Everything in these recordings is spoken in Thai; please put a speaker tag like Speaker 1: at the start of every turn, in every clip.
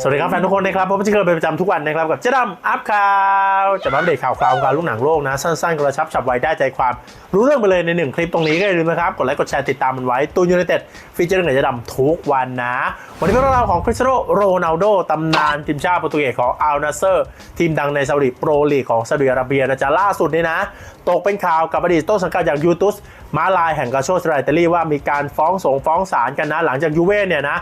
Speaker 1: สวัสดีครับแฟนทุกคนนะครับพบกันเช่นเคยเป็นประจำทุกวันนะครับกับเจ๊ดำอัพข่าวจะมาอัปเดตข่าวคราวการลูกหนังโลกนะ สั้นๆกระชับฉับไวได้ใจความรู้เรื่องไปเลยในหนึ่งคลิปตรงนี้ก็อย่าลืมนะครับ กดไลค์กดแชร์ติดตามมันไว้ตูนยูไนเต็ดฟีเจอร์กับเจ๊ดำทุกวันนะ วันนี้เป็นเรื่องราวของคริสเตียโนโรนัลโดตำนานทีมชาติโปรตุเกสของอัลนาเซอร์ ทีมดังในซาอุดิโปรลีกของซาอุดิอาระเบียนะจ๊ะล่าสุดนี่นะ ตกเป็นข่าวกับอดีตต้นสังกัดอย่างยูตุสมาลายแห่งกาโชสไตรเตอรี่ว่ามีการฟ้องสงฟ้องศาลกันนะ หลังจากยูเว่เนี่ยนะ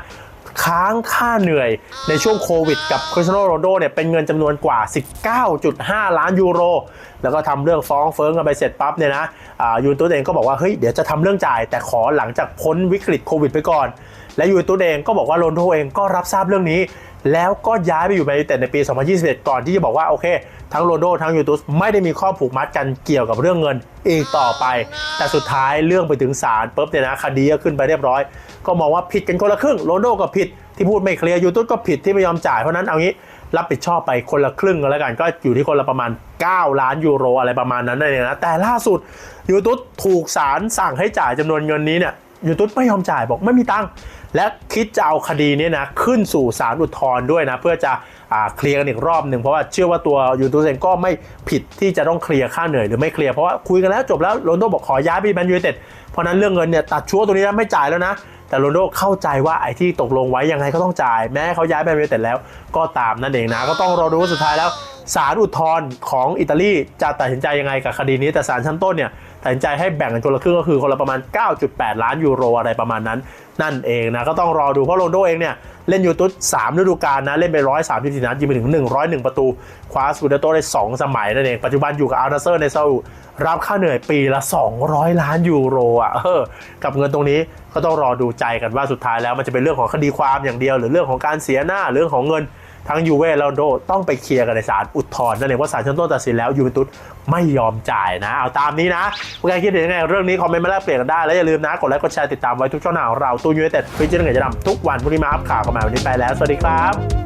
Speaker 1: ค้างค่าเหนื่อยในช่วงโควิดกับคริสเตียโนโรโดเนี่ยเป็นเงินจำนวนกว่า 19.5 ล้านยูโร แล้วก็ทำเรื่องฟ้องเฟิงกันไปเสร็จปั๊บเนี่ยนะยูนตุสเองก็บอกว่าเฮ้ยเดี๋ยวจะทำเรื่องจ่าย แต่ขอหลังจากพ้นวิกฤตโควิดไปก่อน และยูนตุสเองก็บอกว่าโรนโดเองก็รับทราบเรื่องนี้ แล้วก็ย้ายไปอยู่แมนยูเต็ดในปี 2021 ก่อนที่จะบอกว่าโอเค ทั้งโรนโดทั้งยูตุสไม่ได้มีข้อผูกมัดกันเกี่ยวกับเรื่องเงินอีกต่อไป แต่สุดท้ายเรื่องไปถึงศาลปุ๊บเนี่ยนะคดีก็ขึ้นไปเรียบร้อย ก็มองว่าผิดกันคนละครึ่งโรนโดก็ผิดที่พูดไม่เคลียร์ยูตุสก็ผิดที่ไม่ยอมจ่ายเพราะนั้นเอางี้รับผิดชอบไปคนละครึ่งกันแล้วกัน ก็อยู่ที่คนละประมาณ 9 ล้านยูโรอะไรประมาณนั้นเองนะแต่ล่าสุดยูตุสถูกศาลสั่งให้จ่ายจำนวนเงินนี้เนี่ย ยูเวนตุสไม่ยอมจ่ายบอกไม่มีตังค์และคิดจะเอาคดีนี้นะขึ้นสู่ศาลอุทธรณ์ด้วยนะ เพื่อจะอเคลียร์กันอีกรอบหนึ่งเพราะว่าเชื่อว่าตัวยูทูบเองก็ไม่ผิดที่จะต้องเคลียร์ค่าเหนื่อยหรือไม่เคลียร์เพราะว่าคุยกันแล้วจบแล้วโรนโดบอกขอย้ายไปแมนยูไนเต็ดเพราะนั้นเรื่องเงินเนี่ยตัดชั่วตรงนี้นะไม่จ่ายแล้วนะแต่โรนโดเข้าใจว่าไอ้ที่ตกลงไว้ยังไงก็ต้องจ่าย แม้เขาย้ายแมนยูไนเต็ดแล้วก็ตามนั่นเองนะ ก็ต้องรอดูว่าสุดท้ายแล้ว ศาลอุทธรณ์ของอิตาลีจะตัดสินใจยังไงกับคดีนี้ แต่ศาลชั้นต้นเนี่ยตัดสินใจให้แบ่งกันคนละครึ่งก็คือคนละประมาณ 9.8 ล้านยูโรอะไรประมาณนั้น นั่นเองนะก็ต้องรอดูเพราะโรนโดเองเนี่ยเล่นยูตุส3ฤดูกาลนะ เล่นไป 134 นัดยิงไปถึง 101 ประตู คว้าสกูเดโตได้ 2 สมัยนั่นเอง ปัจจุบันอยู่กับอัลนาเซอร์ในซาอุรับค่าเหนื่อยปีละ 200 ล้านยูโรอะเออกับเงินตรงนี้ก็ต้องรอดูใจกันว่าสุดท้ายแล้วมันจะเป็นเรื่องของคดีความอย่างเดียว หรือเรื่องของการเสียหน้าเรื่องของเงิน ทั้งยูเว่แล้วโดต้องไปเคลียร์กันในศาลอุทธรณ์นั่นเองว่าศาลชั้นต้นตัดสินแล้วยูเวนตุสไม่ยอมจ่ายนะ เอาตามนี้นะพวกแกคิดเห็นยังไงเรื่องนี้คอมเมนต์มาแลกเปลี่ยนกันได้ แล้วอย่าลืมนะ กดไลค์กดแชร์ติดตามไว้ทุกช่องทางของเราตูยูเนเต็ดฟิจิตรเงจะดำทุกวันพรุ่งนี้มาอัพข่าวกันใหม่วันนี้ไปแล้วสวัสดีครับ